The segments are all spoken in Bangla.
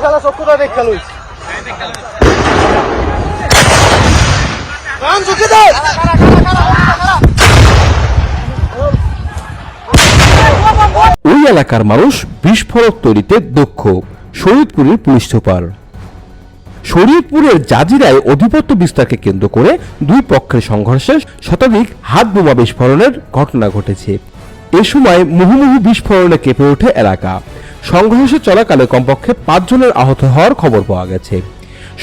শালা চক্ষুটা দেখা দে ওই এলাকার মানুষ বিস্ফোরক তৈরিতে দক্ষ, শরীয়তপুরের পুলিশ সুপার। শরীয়তপুরের জাজিরায় অধিপত্য বিস্তারকে কেন্দ্র করে দুই পক্ষের সংঘর্ষে শতাধিক হাত বোমা বিস্ফোরণের ঘটনা ঘটেছে। এ সময় মুহুমুহু বিস্ফোরণে কেঁপে ওঠে এলাকা। সংঘর্ষ চলাকালে কমপক্ষে পাঁচজনের আহত হওয়ার খবর পাওয়া গেছে।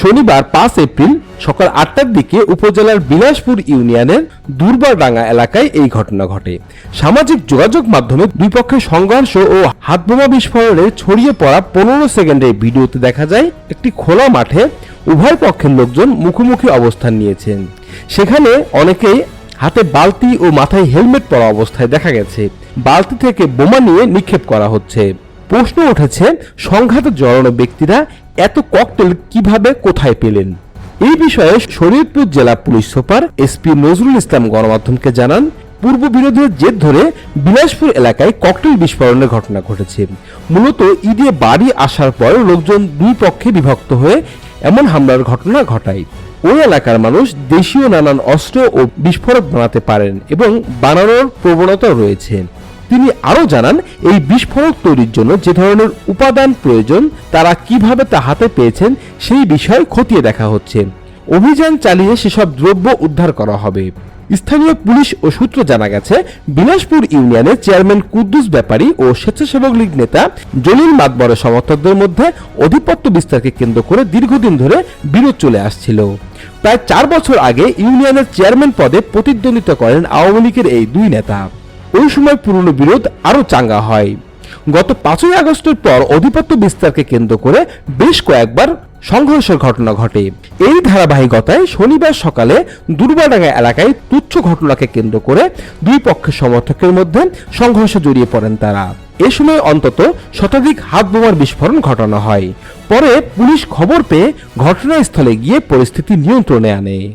শনিবার পাঁচ এপ্রিল সকাল আটটার দিকে উপজেলার বিলাসপুর ইউনিয়নের দুর্বারডাঙ্গা এলাকায় এই ঘটনা ঘটে। সামাজিক যোগাযোগ মাধ্যমে দুই পক্ষের সংঘর্ষ ও হাতবোমা বিস্ফোরণে ছড়িয়ে পড়া পনেরো সেকেন্ডের ভিডিওতে দেখা যায়, একটি খোলা মাঠে উভয় পক্ষের লোকজন মুখোমুখি অবস্থান নিয়েছেন। সেখানে অনেকেই হাতে বালতি ও মাথায় হেলমেট পরা অবস্থায় দেখা গেছে। বালতি থেকে বোমা নিয়ে নিক্ষেপ করা হচ্ছে। প্রশ্ন উঠেছে, সংঘাতে জড়ানো ব্যক্তিরা এত ককটেল কীভাবে কোথায় পেলেন? এই বিষয়ে শরীয়তপুর জেলা police super SP Nazrul Islam গণমাধ্যমকে জানান, পূর্ব বিরোধের জের ধরে বিলাসপুর এলাকায় ককটেল বিস্ফোরণের ঘটনা ঘটেছে। মূলত ঈদে বাড়ি আসার পর লোকজন দুই পক্ষে বিভক্ত হয়ে এমন হামলার ঘটনা ঘটায়। ওই এলাকার মানুষ দেশীয় নানান অস্ত্র ও বিস্ফোরক বানাতে পারেন এবং বানানোর প্রবণতা রয়েছে। তিনি আরও জানান, এই বিস্ফোরক তৈরির জন্য যে ধরনের উপাদান প্রয়োজন, তারা কীভাবে তা হাতে পেয়েছেন, সেই বিষয় খতিয়ে দেখা হচ্ছে। অভিযান চালিয়ে সেসব দ্রব্য উদ্ধার করা হবে। স্থানীয় পুলিশ ও সূত্র জানা গেছে, বিলাসপুর ইউনিয়নের চেয়ারম্যান কুদ্দুস ব্যাপারী ও স্বেচ্ছাসেবক লীগ নেতা জলিল মাতবরের সমর্থকদের মধ্যে আধিপত্য বিস্তারকে কেন্দ্র করে দীর্ঘদিন ধরে বিরোধ চলে আসছিল। প্রায় চার বছর আগে ইউনিয়নের চেয়ারম্যান পদে প্রতিদ্বন্দ্বিতা করেন আওয়ামী লীগের এই দুই নেতা। ওই সময় পুরনো বিরোধ আরও চাঙ্গা হয়। গত পাঁচই আগস্টের পর আধিপত্য বিস্তারকে কেন্দ্র করে বেশ কয়েকবার সংঘর্ষের ঘটনা ঘটে। এই ধারাবাহিকতায় শনিবার সকালে দুর্বাডাঙ্গা এলাকায় তুচ্ছ ঘটনাকে কেন্দ্র করে দুই পক্ষের সমর্থকের মধ্যে সংঘর্ষে জড়িয়ে পড়েন তারা। এ সময় অন্তত শতাধিক হাত বোমার বিস্ফোরণ ঘটানো হয়। পরে পুলিশ খবর পেয়ে ঘটনাস্থলে গিয়ে পরিস্থিতি নিয়ন্ত্রণে আনে।